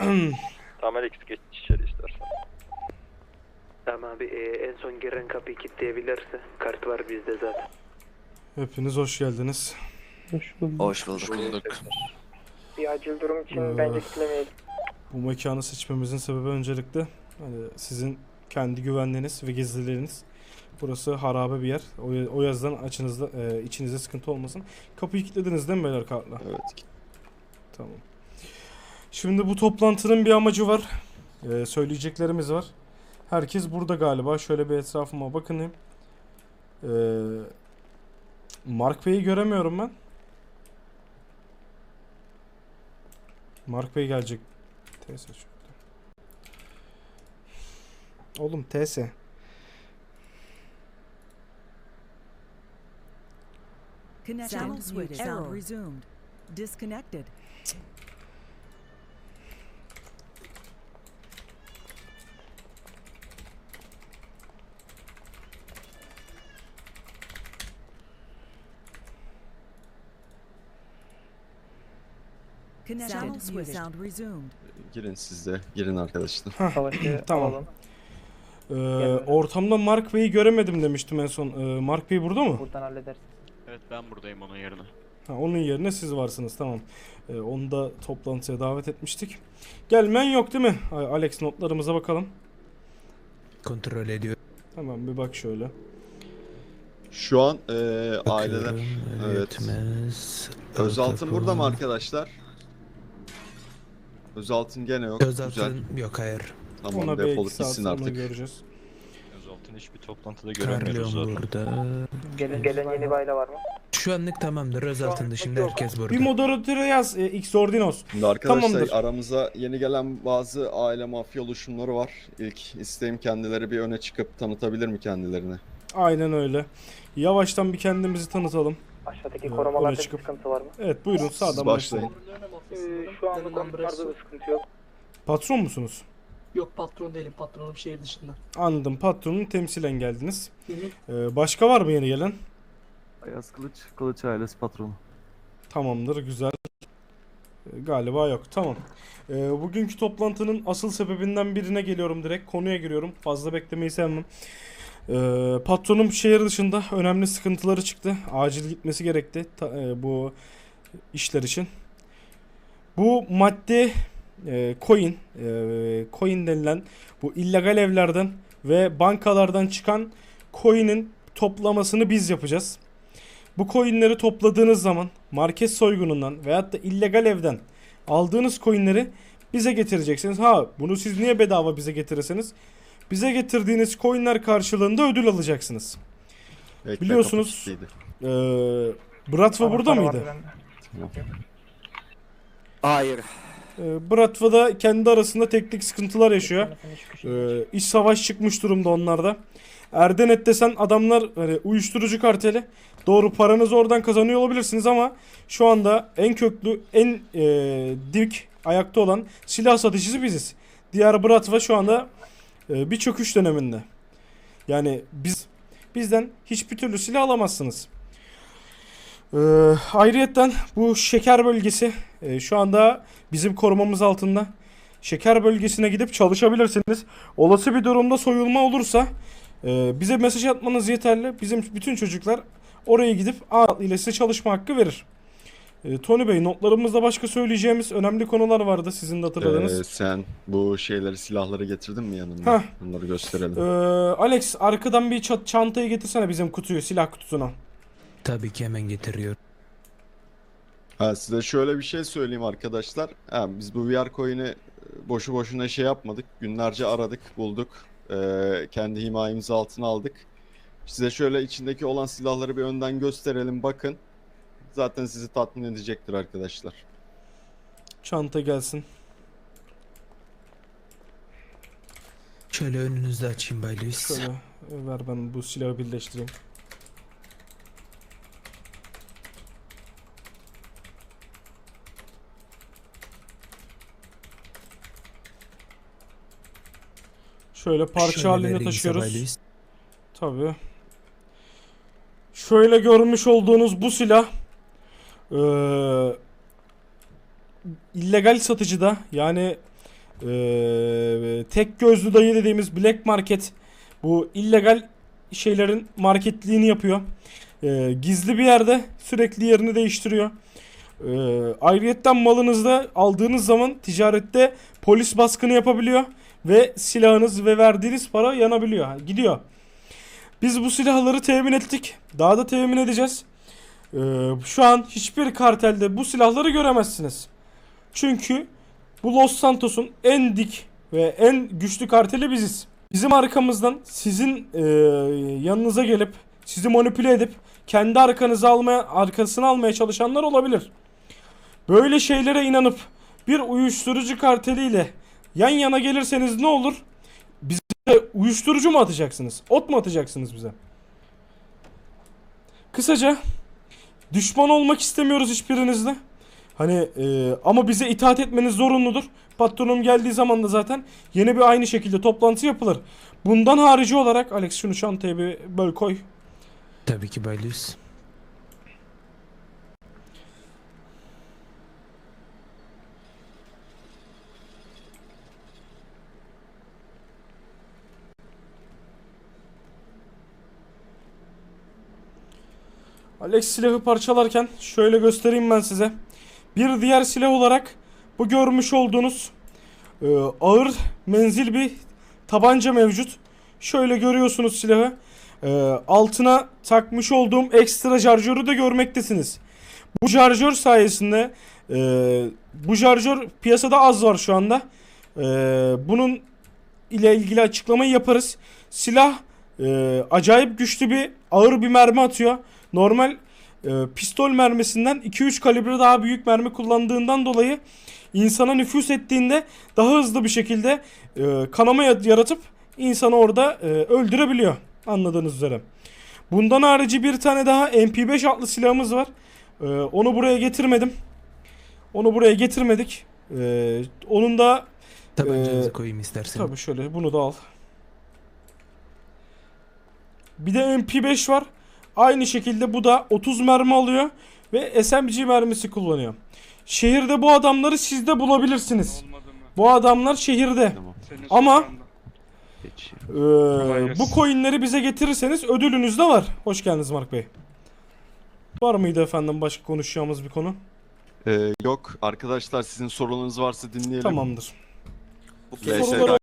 Tamam Alex geç içeri istersen. Tamam abi e, en son giren kapıyı kilitleyebilirse kart var bizde zaten. Hepiniz hoş geldiniz. Hoş bulduk. Bir acil durum için Ee, bence kitlemeyelim. Bu mekanı seçmemizin sebebi öncelikle hani sizin kendi güvenliğiniz ve gizliliğiniz. Burası harabe bir yer. O, o yüzden açınızda, e, içinizde sıkıntı olmasın. Kapıyı kilitlediniz değil mi beyler kartla? Evet. Tamam. Şimdi bu toplantının bir amacı var. Ee, söyleyeceklerimiz var. Herkes burada galiba. Şöyle bir etrafıma bakınayım. Ee, Mark Bey'i göremiyorum ben. Mark Bey gelecek. TS şurada. Oğlum TS. Connected. Sound switch. Error. Resumed. Disconnected. Connected. Sound resumed. Girin siz de. Girin arkadaşlar. Savaşı Tamam. alalım. Ee, ortamda Mark Bey'i göremedim demiştim en son. Ee, Mark Bey burada mı? Buradan hallederiz. Evet ben buradayım onun yerine. Ha, onun yerine siz varsınız tamam. Ee, onu da toplantıya davet etmiştik. Gelmeyen yok değil mi? Ay, Alex notlarımıza bakalım. Kontrol ediyor. Tamam bir bak şöyle. Şu an e, aileler... Bakıyorum, Evet. Özaltın burada mı arkadaşlar? Özaltın gene yok. Güzel. Özaltın yok hayır. Tamam Ona bir defolup gitsin artık. göreceğiz. Özaltın hiçbir toplantıda göremiyoruz zaten. burada. Gelen, gelen yeni bayla var mı? Şu anlık tamamdır. Özaltın dışında herkes burada. Bir moderatöre yaz e, X Ordinos. Şimdi arkadaşlar Tamamdır. aramıza yeni gelen bazı aile mafya oluşumları var. İlk isteğim kendileri bir öne çıkıp tanıtabilir mi kendilerini? Aynen öyle. Yavaştan bir kendimizi tanıtalım. Aşağıdaki Evet, korumalarda bir çıkıp- sıkıntı var mı? Evet buyurun Siz sağdan başlayın. başlayın. Ee, şu anda komutanlarda da sıkıntı yok. Patron musunuz? Yok patron değilim. Patronum şehir dışında. Anladım. Patronun temsilen geldiniz. Hı hı. Ee, başka var mı yeni gelen? Ayaz Kılıç, Kılıç ailesi patronu. Tamamdır, güzel. Ee, Galiba yok. Tamam. Ee, bugünkü toplantının asıl sebebinden birine geliyorum direkt. Konuya giriyorum. Fazla beklemeyi sevmem. Ee, patronum şehir dışında önemli sıkıntıları çıktı. Acil gitmesi gerekti ta- e, bu işler için. Bu madde e, coin, e, coin denilen bu illegal evlerden ve bankalardan çıkan coin'in toplamasını biz yapacağız. Bu coinleri topladığınız zaman market soygunundan veyahut da illegal evden aldığınız coinleri bize getireceksiniz. Ha bunu siz niye bedava bize getirirseniz bize getirdiğiniz coinler karşılığında ödül alacaksınız. Bekle, Biliyorsunuz-. Ee, Bratva burada Anahtar mıydı? var. Hayır. Ee, Bratva da kendi arasında teknik sıkıntılar yaşıyor. Ee, iç savaş çıkmış durumda onlarda. Erdenet desen adamlar hani uyuşturucu karteli. Doğru paranızı oradan kazanıyor olabilirsiniz ama şu anda en köklü, en e, dik ayakta olan silah satıcısı biziz. Diğer Bratva şu anda e, bir çöküş döneminde. Yani biz bizden hiçbir türlü silah alamazsınız. Ee, ayrıyetten bu şeker bölgesi e, şu anda bizim korumamız altında. Şeker bölgesine gidip çalışabilirsiniz. Olası bir durumda soyulma olursa e, bize mesaj atmanız yeterli. Bizim bütün çocuklar oraya gidip A ile size çalışma hakkı verir. E, Tony Bey notlarımızda başka söyleyeceğimiz önemli konular vardı sizin de hatırladığınız. Ee, sen bu şeyleri silahları getirdin mi yanında? Hah. Bunları gösterelim. Ee, Alex arkadan bir çat- çantayı getirsene bizim kutuyu silah kutusuna. Tabii ki hemen getiriyor. Ha, size şöyle bir şey söyleyeyim arkadaşlar. Ha, biz bu VR coin'i e, boşu boşuna şey yapmadık. Günlerce aradık, bulduk. Ee, kendi himayemiz altına aldık. Size şöyle içindeki olan silahları bir önden gösterelim, bakın. Zaten sizi tatmin edecektir arkadaşlar. Çanta gelsin. Şöyle önünüzde açayım Bay Luis. Şöyle e, ver ben bu silahı birleştireyim. Şöyle parça Şöyle halinde taşıyoruz. Tabii. Şöyle görmüş olduğunuz bu silah eee illegal satıcıda yani Ee, tek gözlü dayı dediğimiz black market bu illegal şeylerin marketliğini yapıyor. Ee, gizli bir yerde sürekli yerini değiştiriyor. Ee, ayrıyetten malınızda aldığınız zaman ticarette polis baskını yapabiliyor ve silahınız ve verdiğiniz para yanabiliyor. Gidiyor. Biz bu silahları temin ettik. Daha da temin edeceğiz. Ee, şu an hiçbir kartelde bu silahları göremezsiniz. Çünkü bu Los Santos'un en dik ve en güçlü karteli biziz. Bizim arkamızdan sizin e, yanınıza gelip sizi manipüle edip kendi arkanızı almaya arkasını almaya çalışanlar olabilir. Böyle şeylere inanıp bir uyuşturucu karteliyle yan yana gelirseniz ne olur? Bize uyuşturucu mu atacaksınız? Ot mu atacaksınız bize? Kısaca düşman olmak istemiyoruz hiçbirinizle. Hani e, ama bize itaat etmeniz zorunludur. Patronum geldiği zaman da zaten yeni bir aynı şekilde toplantı yapılır. Bundan harici olarak Alex şunu çantaya bir böl koy. Tabii ki baylıyoruz. Alex silahı parçalarken şöyle göstereyim ben size. Bir diğer silah olarak bu görmüş olduğunuz e, ağır menzil bir tabanca mevcut. Şöyle görüyorsunuz silahı. E, altına takmış olduğum ekstra şarjörü de görmektesiniz. Bu şarjör sayesinde e, bu şarjör piyasada az var şu anda. E, bunun ile ilgili açıklamayı yaparız. Silah e, acayip güçlü bir ağır bir mermi atıyor. Normal e, pistol mermisinden 2-3 kalibre daha büyük mermi kullandığından dolayı insana nüfus ettiğinde daha hızlı bir şekilde e, kanama ya- yaratıp insanı orada e, öldürebiliyor. Anladığınız üzere. Bundan harici bir tane daha MP5 adlı silahımız var. E, onu buraya getirmedim. Onu buraya getirmedik. E, onun da Tabancanızı Ee, koyayım istersen. Tabii şöyle bunu da al. Bir de MP5 var. Aynı şekilde bu da 30 mermi alıyor ve SMG mermisi kullanıyor. Şehirde bu adamları siz de bulabilirsiniz. Bu adamlar şehirde. Tamam. Ama eee, bu coinleri bize getirirseniz ödülünüz de var. Hoş geldiniz Mark Bey. Var mıydı efendim başka konuşacağımız bir konu? Ee, yok arkadaşlar sizin sorunuz varsa dinleyelim. Tamamdır. Soruları